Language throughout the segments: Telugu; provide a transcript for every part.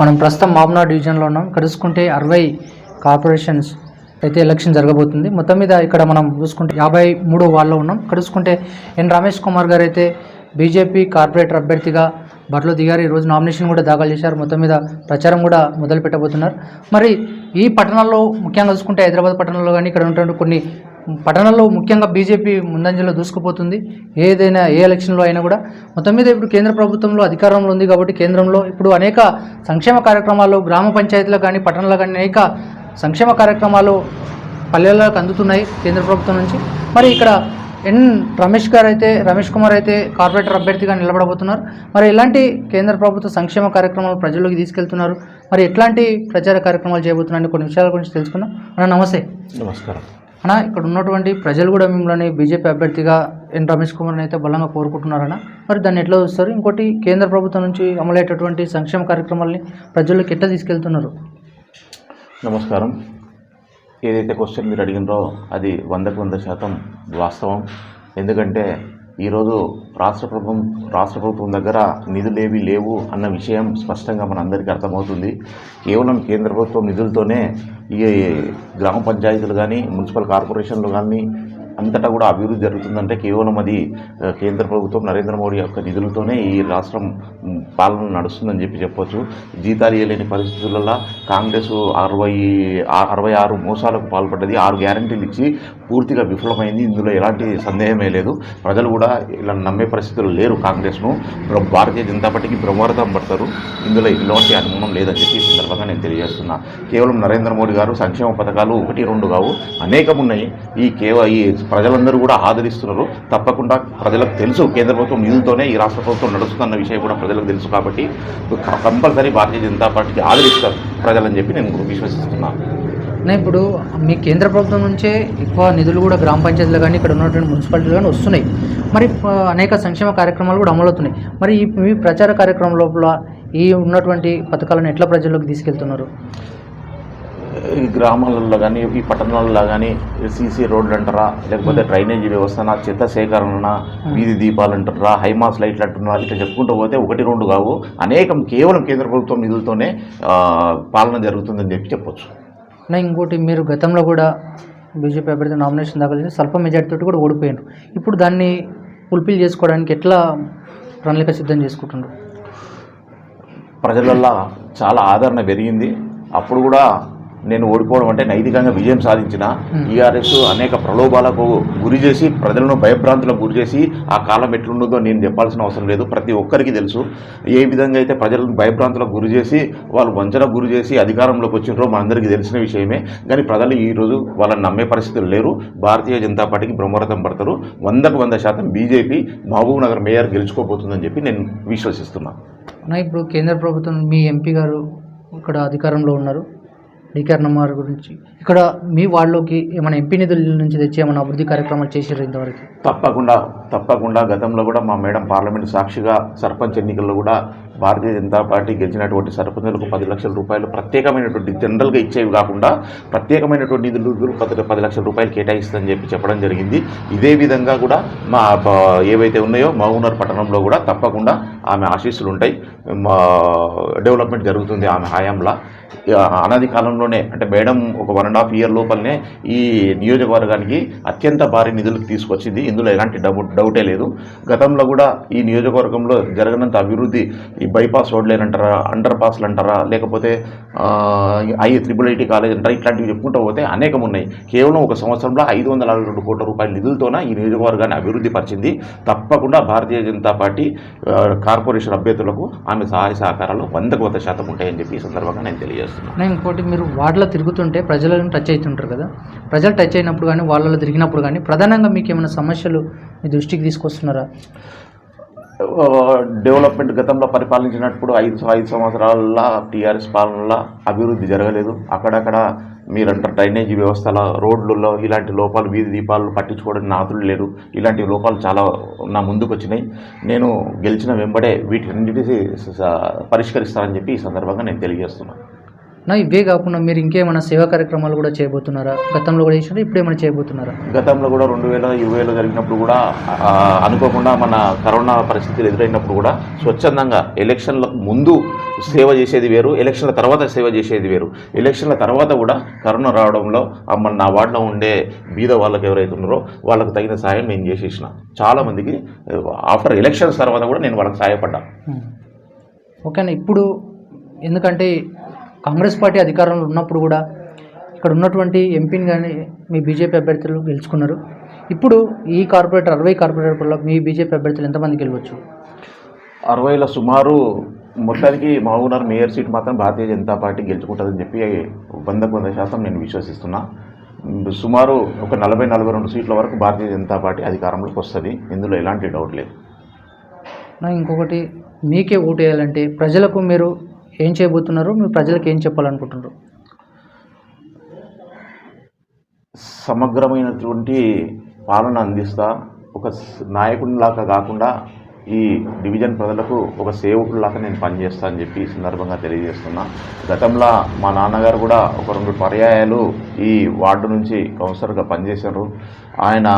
మనం ప్రస్తుతం మామ్నా డివిజన్లో ఉన్నాం. ఇక్కడ చూసుకుంటే అరవై కార్పొరేషన్స్ అయితే ఎలక్షన్ జరగబోతుంది. మొత్తం మీద ఇక్కడ మనం చూసుకుంటే యాభై మూడో వాళ్ళలో ఉన్నాం. ఇక్కడ చూసుకుంటే ఎన్ రమేష్ కుమార్ గారు అయితే బీజేపీ కార్పొరేటర్ అభ్యర్థిగా బరిలో దిగారు. ఈరోజు నామినేషన్ కూడా దాఖలు చేశారు. మొత్తం మీద ప్రచారం కూడా మొదలు పెట్టబోతున్నారు మరి ఈ పట్టణాల్లో ముఖ్యంగా చూసుకుంటే హైదరాబాద్ పట్టణంలో కానీ ఇక్కడ ఉన్నటువంటి కొన్ని పట్టణాల్లో ముఖ్యంగా బీజేపీ ముందంజలో దూసుకుపోతుంది. ఏదైనా ఏ ఎలక్షన్లో అయినా కూడా. మొత్తం మీద ఇప్పుడు కేంద్ర ప్రభుత్వంలో అధికారంలో ఉంది కాబట్టి కేంద్రంలో ఇప్పుడు అనేక సంక్షేమ కార్యక్రమాలు గ్రామ పంచాయతీలో కానీ పట్టణంలో కానీ అనేక సంక్షేమ కార్యక్రమాలు పల్లెలకు అందుతున్నాయి కేంద్ర ప్రభుత్వం నుంచి. మరి ఇక్కడ ఎన్ రమేష్ గారు అయితే రమేష్ కుమార్ అయితే కార్పొరేటర్ అభ్యర్థిగా నిలబడబోతున్నారు. మరి ఎలాంటి కేంద్ర ప్రభుత్వ సంక్షేమ కార్యక్రమాలు ప్రజల్లోకి తీసుకెళ్తున్నారు? మరి ఎట్లాంటి ప్రచార కార్యక్రమాలు చేయబోతున్నారని కొన్ని విషయాల గురించి తెలుసుకుందాం. అన్న నమస్తే. నమస్కారం. అన్న ఇక్కడ ఉన్నటువంటి ప్రజలు కూడా మిమ్మల్ని బీజేపీ అభ్యర్థిగా ఎన్. రమేష్ కుమార్ని అయితే బలంగా కోరుకుంటున్నారన్న. మరి దాన్ని ఎట్లా చూస్తారు? ఇంకోటి కేంద్ర ప్రభుత్వం నుంచి అమలయ్యేటటువంటి సంక్షేమ కార్యక్రమాలని ప్రజల్లోకి ఎట్లా తీసుకెళ్తున్నారు? నమస్కారం. ఏదైతే క్వశ్చన్ మీరు అడిగినారో అది వందకు వంద శాతం వాస్తవం. ఎందుకంటే ఈరోజు రాష్ట్ర ప్రభుత్వం రాష్ట్ర ప్రభుత్వం దగ్గర నిధులేవి లేవు అన్న విషయం స్పష్టంగా మనందరికీ అర్థమవుతుంది. కేవలం కేంద్ర ప్రభుత్వం నిధులతోనే ఈ గ్రామ పంచాయతీలు కానీ మున్సిపల్ కార్పొరేషన్లు కానీ అంతటా కూడా అభివృద్ధి జరుగుతుందంటే కేవలం అది కేంద్ర ప్రభుత్వం నరేంద్ర మోడీ యొక్క నిధులతోనే ఈ రాష్ట్రం పాలన నడుస్తుందని చెప్పి చెప్పొచ్చు. జీతాలు ఇవ్వలేని పరిస్థితులలో కాంగ్రెస్ అరవై అరవై ఆరు మోసాలకు పాల్పడ్డది. ఆరు గ్యారంటీలు ఇచ్చి పూర్తిగా విఫలమైంది. ఇందులో ఎలాంటి సందేహమే లేదు. ప్రజలు కూడా ఇలా నమ్మే పరిస్థితులు లేరు కాంగ్రెస్ను. భారతీయ జనతా పార్టీకి బ్రహ్మార్థం పడతారు. ఇందులో ఎలాంటి అనుమానం లేదని చెప్పి ఈ సందర్భంగా నేను తెలియజేస్తున్నా. కేవలం నరేంద్ర మోడీ గారు సంక్షేమ పథకాలు ఒకటి రెండు కావు. అనేకం ఉన్నాయి ఈ కేవ ఈ ప్రజలందరూ కూడా ఆదరిస్తున్నారు. తప్పకుండా ప్రజలకు తెలుసు. కేంద్ర ప్రభుత్వం నిధులతోనే ఈ రాష్ట్ర ప్రభుత్వం నడుస్తుందన్న విషయం కూడా ప్రజలకు తెలుసు కాబట్టి కంపల్సరీ భారతీయ జనతా పార్టీకి ఆదరిస్తారు ప్రజలని చెప్పి నేను విశ్వసిస్తున్నాను అన్న ఇప్పుడు మీ కేంద్ర ప్రభుత్వం నుంచే ఎక్కువ నిధులు కూడా గ్రామ పంచాయతీలు కానీ ఇక్కడ ఉన్నటువంటి మున్సిపాలిటీలు కానీ వస్తున్నాయి. మరి అనేక సంక్షేమ కార్యక్రమాలు కూడా అమలవుతున్నాయి. మరి ఈ మీ ప్రచార కార్యక్రమం లోపల ఈ ఉన్నటువంటి పథకాలను ఎట్లా ప్రజల్లోకి తీసుకెళ్తున్నారు? ఈ గ్రామాలలో కానీ ఈ పట్టణాలలో కానీ సీసీ రోడ్లు అంటారా లేకపోతే డ్రైనేజీ వ్యవస్థన చెత్త సేకరణ వీధి దీపాలు అంటారా హైమాస్ లైట్లు అంటున్నారా ఇట్లా చెప్పుకుంటూ పోతే ఒకటి రెండు కావు. అనేకం కేవలం కేంద్ర ప్రభుత్వం నిధులతోనే పాలన జరుగుతుందని చెప్పి చెప్పొచ్చు. నా ఇంకోటి మీరు గతంలో కూడా బీజేపీ అభ్యర్థి నామినేషన్ దాఖలు చేసి స్వల్ప మెజార్టీ తోటి కూడా ఓడిపోయారు ఇప్పుడు దాన్ని ఫుల్ఫిల్ చేసుకోవడానికి ఎట్లా ప్రణాళిక సిద్ధం చేసుకుంటున్నారు ప్రజలల్లో చాలా ఆదరణ పెరిగింది. అప్పుడు కూడా నేను ఓడిపోవడం అంటే నైతికంగా విజయం సాధించిన టీఆర్ఎస్ అనేక ప్రలోభాలకు గురి చేసి ప్రజలను భయభ్రాంతులకు గురి చేసి ఆ కాలం ఎట్లుండదో నేను చెప్పాల్సిన అవసరం లేదు. ప్రతి ఒక్కరికి తెలుసు. ఏ విధంగా అయితే ప్రజలను భయభ్రాంతులకు గురి చేసి వాళ్ళు వంచనకు గురి చేసి అధికారంలోకి వచ్చినారో మనందరికీ తెలిసిన విషయమే. కానీ ప్రజలు ఈరోజు వాళ్ళని నమ్మే పరిస్థితులు లేరు. భారతీయ జనతా పార్టీకి బ్రహ్మరథం పడతారు. వందకు వంద శాతం బీజేపీ మహబూబ్ నగర్ మేయర్ గెలుచుకోబోతుందని చెప్పి నేను విశ్వసిస్తున్నాను ఇప్పుడు కేంద్ర ప్రభుత్వం మీ ఎంపీ గారు ఇక్కడ అధికారంలో ఉన్నారు. డికేఆర్ నమ్మార్ గురించి. ఇక్కడ మీ వాళ్ళకి ఏమైనా ఎంపీ నిధుల నుంచి తెచ్చి ఏమైనా అభివృద్ధి కార్యక్రమాలు చేశారు ఇంతవరకు? తప్పకుండా తప్పకుండా. గతంలో కూడా మా మేడం పార్లమెంట్ సాక్షిగా సర్పంచ్ ఎన్నికల్లో కూడా భారతీయ జనతా పార్టీ గెలిచినటువంటి సర్పంచులకు పది లక్షల రూపాయలు ప్రత్యేకమైనటువంటి జనరల్గా ఇచ్చేవి కాకుండా ప్రత్యేకమైనటువంటి నిధులు పది పది లక్షల రూపాయలు కేటాయిస్తుందని చెప్పి చెప్పడం జరిగింది. ఇదే విధంగా కూడా మా ఏవైతే ఉన్నాయో మహబూబ్నగర్ పట్టణంలో కూడా తప్పకుండా ఆమె ఆశీస్సులు ఉంటాయి మా డెవలప్మెంట్ జరుగుతుంది ఆమె హయాంలో. అనాది కాలంలోనే అంటే మేడం ఒక వన్ అండ్ హాఫ్ ఇయర్ లోపలనే ఈ నియోజకవర్గానికి అత్యంత భారీ నిధులకు తీసుకొచ్చింది. ఇందులో ఎలాంటి డౌట్ డౌటే లేదు. గతంలో కూడా ఈ నియోజకవర్గంలో జరగనంత అభివృద్ధి ఈ బైపాస్ రోడ్లు అంటారా అండర్ పాస్లు అంటారా లేకపోతే ఐ త్రిబుల్ ఐటీ కాలేజ్ అంటారా ఇట్లాంటివి చెప్పుకుంటూ పోతే అనేకం ఉన్నాయి. కేవలం ఒక సంవత్సరంలో ఐదు వందల అరవై రెండు కోట్ల రూపాయల నిధులతోన ఈ నియోజకవర్గాన్ని అభివృద్ధి పరిచింది. తప్పకుండా భారతీయ జనతా పార్టీ కార్పొరేషన్ అభ్యర్థులకు ఆమె సహాయ సహకారాలు వందకు వంద శాతం ఉంటాయని చెప్పి ఈ సందర్భంగా నేను తెలియజేస్తున్నాను. ఇంకోటి మీరు వార్డులో తిరుగుతుంటే ప్రజలను టచ్ అవుతుంటారు కదా. ప్రజలు టచ్ అయినప్పుడు కానీ వాళ్ళలో తిరిగినప్పుడు కానీ ప్రధానంగా మీకు ఏమైనా సమస్యలు మీ దృష్టికి తీసుకొస్తున్నారా? డెవలప్మెంట్ గతంలో పరిపాలించినప్పుడు ఐదు ఐదు సంవత్సరాల టీఆర్ఎస్ పాలనలో అభివృద్ధి జరగలేదు. అక్కడక్కడ మీరంటారు డ్రైనేజీ వ్యవస్థల రోడ్లలో ఇలాంటి లోపాలు వీధి దీపాలు పట్టించుకోవడం నాతులు లేరు ఇలాంటి లోపాలు చాలా నా ముందుకు వచ్చినాయి నేను గెలిచిన వెంబడే వీటిన్నిటి పరిష్కరిస్తానని చెప్పి ఈ సందర్భంగా నేను తెలియజేస్తున్నాను. నా ఇవే కాకుండా మీరు ఇంకేమైనా సేవా కార్యక్రమాలు కూడా చేయబోతున్నారా? గతంలో కూడా చేసినారు? ఇప్పుడు ఏమైనా చేయబోతున్నారా? గతంలో కూడా రెండు వేల ఇరవైలో జరిగినప్పుడు కూడా అనుకోకుండా మన కరోనా పరిస్థితులు ఎదురైనప్పుడు కూడా స్వచ్ఛందంగా ఎలక్షన్లకు ముందు సేవ చేసేది వేరు ఎలక్షన్ల తర్వాత సేవ చేసేది వేరు. ఎలక్షన్ల తర్వాత కూడా కరోనా రావడంలో మన నా వార్డులో ఉండే బీద వాళ్ళకి ఎవరైతే ఉన్నారో వాళ్ళకి తగిన సాయం నేను చేసేసిన. చాలామందికి ఆఫ్టర్ ఎలక్షన్స్ తర్వాత కూడా నేను వాళ్ళకి సహాయపడ్డా. ఓకేనా ఇప్పుడు ఎందుకంటే కాంగ్రెస్ పార్టీ అధికారంలో ఉన్నప్పుడు కూడా ఇక్కడ ఉన్నటువంటి ఎంపీని కానీ మీ బీజేపీ అభ్యర్థులు గెలుచుకున్నారు. ఇప్పుడు ఈ కార్పొరేటర్ అరవై కార్పొరేటర్లో మీ బీజేపీ అభ్యర్థులు ఎంతమంది గెలవచ్చు? అరవైల సుమారు మొత్తానికి మహబూబ్నగర్ మేయర్ సీట్ మాత్రం భారతీయ జనతా పార్టీ గెలుచుకుంటుందని చెప్పి వందకు వంద శాతం నేను విశ్వసిస్తున్నా. సుమారు ఒక నలభై నలభై రెండు సీట్ల వరకు భారతీయ జనతా పార్టీ అధికారంలోకి వస్తుంది. ఇందులో ఎలాంటి డౌట్ లేదు. నా ఇంకొకటి మీకే ఓటు వేయాలంటే ప్రజలకు మీరు ఏం చేయబోతున్నారు? మీరు ప్రజలకు ఏం చెప్పాలనుకుంటున్నారు? సమగ్రమైనటువంటి పాలన అందిస్తా ఒక నాయకునిలాగా కాకుండా ఈ డివిజన్ ప్రజలకు ఒక సేవకుడిలాగా నేను పనిచేస్తా అని చెప్పి ఈ సందర్భంగా తెలియజేస్తున్నా. గతంలో మా నాన్నగారు కూడా ఒక రెండు పర్యాయాలు ఈ వార్డు నుంచి కౌన్సిలర్గా పనిచేశారు. ఆయన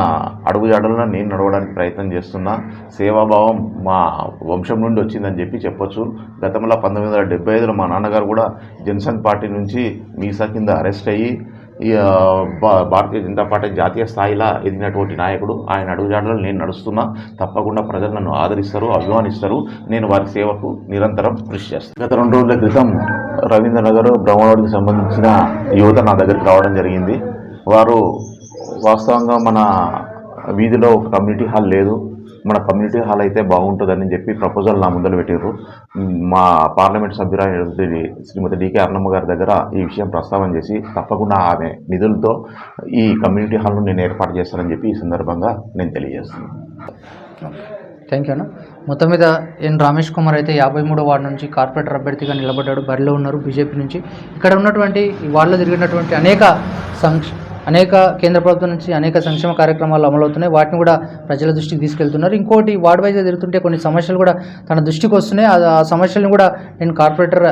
అడుగుజాడలను నేను నడవడానికి ప్రయత్నం చేస్తున్నా. సేవాభావం మా వంశం నుండి వచ్చిందని చెప్పి చెప్పొచ్చు. గతంలో పంతొమ్మిది వందల డెబ్బై ఐదులో మా నాన్నగారు కూడా జనసంఘ్ పార్టీ నుంచి మీసా కింద అరెస్ట్ అయ్యి భారతీయ జనతా పార్టీ జాతీయ స్థాయిలో ఎదిగినటువంటి నాయకుడు ఆయన అడుగుజాడలో నేను నడుస్తున్నా తప్పకుండా ప్రజలు నన్ను ఆదరిస్తారు అభిమానిస్తారు నేను వారి సేవకు నిరంతరం కృషి చేస్తాను. గత రెండు రోజుల క్రితం రవీంద్రనగర్ బ్రహ్మవాడికి సంబంధించిన యువత నా దగ్గరికి రావడం జరిగింది. వారు వాస్తవంగా మన వీధిలో ఒక కమ్యూనిటీ హాల్ లేదు. మన కమ్యూనిటీ హాల్ అయితే బాగుంటుందని చెప్పి ప్రపోజల్ నా ముందర పెట్టారు మా పార్లమెంట్ సభ్యురాలి శ్రీమతి డికే అన్నమ్మ గారి దగ్గర ఈ విషయం ప్రస్తావన చేసి తప్పకుండా ఆమె నిధులతో ఈ కమ్యూనిటీ హాల్ను నేను ఏర్పాటు చేస్తానని చెప్పి ఈ సందర్భంగా నేను తెలియజేస్తున్నాను. థ్యాంక్ యూ అన్న. మొత్తం మీద ఎన్ రమేష్ కుమార్ అయితే యాభై మూడో వార్డు నుంచి కార్పొరేటర్ అభ్యర్థిగా నిలబడ్డాడు. బరిలో ఉన్నారు బీజేపీ నుంచి. ఇక్కడ ఉన్నటువంటి ఈ వార్డులో జరిగినటువంటి అనేక సంక్ష అనేక కేంద్ర ప్రభుత్వం నుంచి అనేక సంక్షేమ కార్యక్రమాలు అమలవుతున్నాయి. వాటిని కూడా ప్రజల దృష్టికి తీసుకెళ్తున్నారు. ఇంకోటి వార్డ్ వైజ్గా తిరుగుతుంటే కొన్ని సమస్యలు కూడా తన దృష్టికి వస్తున్నాయి. ఆ- సమస్యలను కూడా నేను కార్పొరేటర్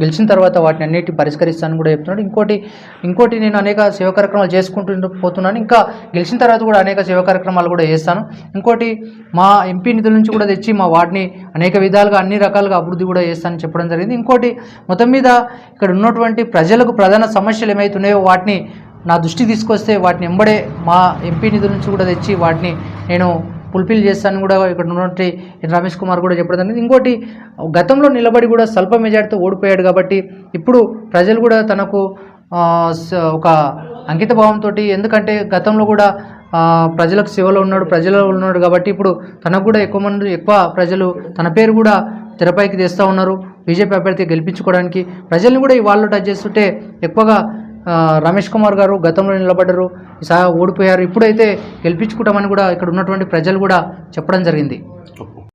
గెలిచిన తర్వాత వాటిని అన్నిటి పరిష్కరిస్తానని కూడా చెప్తున్నాడు. ఇంకోటి ఇంకోటి నేను అనేక సేవ కార్యక్రమాలు చేసుకుంటూ పోతున్నాను. ఇంకా గెలిచిన తర్వాత కూడా అనేక సేవ కార్యక్రమాలు కూడా చేస్తాను. ఇంకోటి మా ఎంపీ నిధుల నుంచి కూడా తెచ్చి మా వాటిని అనేక విధాలుగా అన్ని రకాలుగా అభివృద్ధి కూడా చేస్తానని చెప్పడం జరిగింది. ఇంకోటి మొత్తం మీద ఇక్కడ ఉన్నటువంటి ప్రజలకు ప్రధాన సమస్యలు ఏమైతున్నాయో వాటిని నా దృష్టి తీసుకొస్తే వాటిని ఎంబడే మా ఎంపీ నిధుల నుంచి కూడా తెచ్చి వాటిని నేను ఫుల్ఫిల్ చేస్తాను కూడా ఇక్కడ ఉన్నటువంటి రమేష్ కుమార్ కూడా చెప్పడం జరిగింది. ఇంకోటి గతంలో నిలబడి కూడా స్వల్ప మెజార్టీతో ఓడిపోయాడు కాబట్టి ఇప్పుడు ప్రజలు కూడా తనకు ఒక అంకిత భావంతో ఎందుకంటే గతంలో కూడా ప్రజలకు సేవలో ఉన్నాడు ప్రజలలో ఉన్నాడు కాబట్టి ఇప్పుడు తనకు కూడా ఎక్కువ మంది ఎక్కువ ప్రజలు తన పేరు కూడా తెరపైకి తెస్తూ ఉన్నారు. బీజేపీ అభ్యర్థి గెలిపించుకోవడానికి ప్రజల్ని కూడా ఈ వాళ్ళు టచ్ చేస్తుంటే ఎక్కువగా రమేష్ కుమార్ గారు గతంలో నిలబడ్డారు. ఓడిపోయారు. ఇప్పుడైతే గెలిపించుకుంటామని కూడా ఇక్కడ ఉన్నటువంటి ప్రజలు కూడా చెప్పడం జరిగింది.